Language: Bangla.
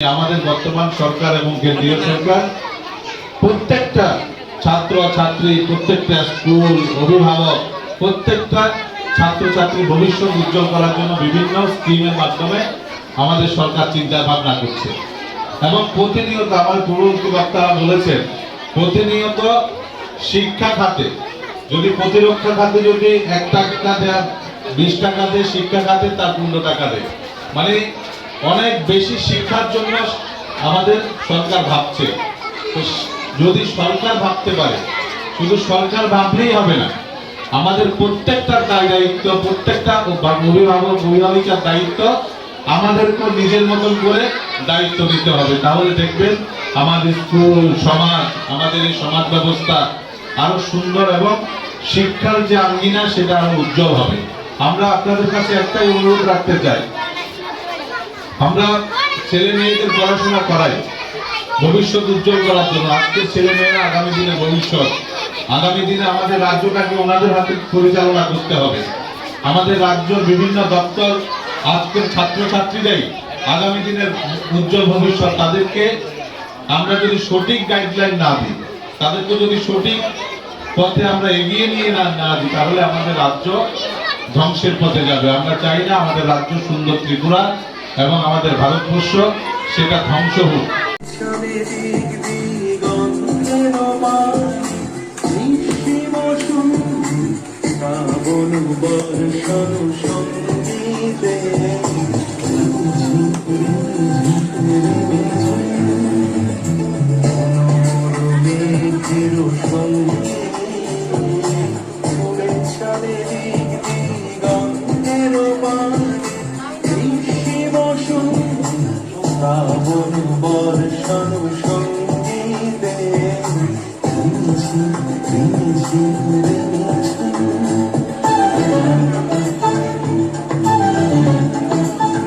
আমাদের বর্তমান সরকার এবং কেন্দ্রীয় সরকার, প্রত্যেকটা ছাত্র ছাত্রী, প্রত্যেকটা স্কুল অভিভাবক, প্রত্যেকটা ছাত্রছাত্রীর ভবিষ্যৎ উজ্জ্বল করার জন্য বিভিন্ন স্কিমের মাধ্যমে আমাদের সরকার চিন্তা ভাবনা করছে। এবং প্রতিনিয়ত আমার পূর্ববর্তী বক্তারা বলেছেন, প্রতিনিয়ত শিক্ষা খাতে, যদি প্রতিরক্ষা খাতে যদি এক টাকা দেয়, বিশ টাকা দেয়, শিক্ষা খাতে তার পনেরো টাকা দেয়। মানে অনেক বেশি শিক্ষার জন্য আমাদের সরকার ভাবছে। যদি সরকার ভাবতে পারে, শুধু সরকার ভাবলেই হবে না, আমাদের প্রত্যেকটা দায়িত্ব, প্রত্যেকটা অভিভাবক, অভিভাবিকার দায়িত্ব আমাদেরকে নিজের মতন করে দায়িত্ব দিতে হবে। তাহলে দেখবেন আমাদের স্কুল, সমাজ, আমাদের এই সমাজ ব্যবস্থা আরও সুন্দর এবং শিক্ষার যে আঙ্গিনা, সেটা আরও উজ্জ্বল হবে। আমরা আপনাদের কাছে একটাই অনুরোধ রাখতে চাই আমরা ছেলে মেয়েদের পড়াশোনা করাই। ভবিষ্যৎ উজ্জ্বল করার জন্য আজকের ছেলে মেয়েরা আগামী দিনে ভবিষ্যৎ। আগামী দিনে আমাদের রাজ্যটাকে ওনাদের হাতে পরিচালনা করতে হবে। আমাদের রাজ্যের বিভিন্ন দপ্তর আজকের ছাত্রছাত্রীরাই আগামী দিনের উজ্জ্বল ভবিষ্যৎ তাদেরকে আমরা যদি সঠিক গাইডলাইন না দিই, তাদেরকে যদি সঠিক পথে আমরা এগিয়ে নিয়ে না না দিই, তাহলে আমাদের রাজ্য ধ্বংসের পথে যাবে। আমরা চাই না আমাদের রাজ্য সুন্দর ত্রিপুরা এবং আমাদের ভারতবর্ষ সেটা ধ্বংস হোক। বর্ষণ Benim için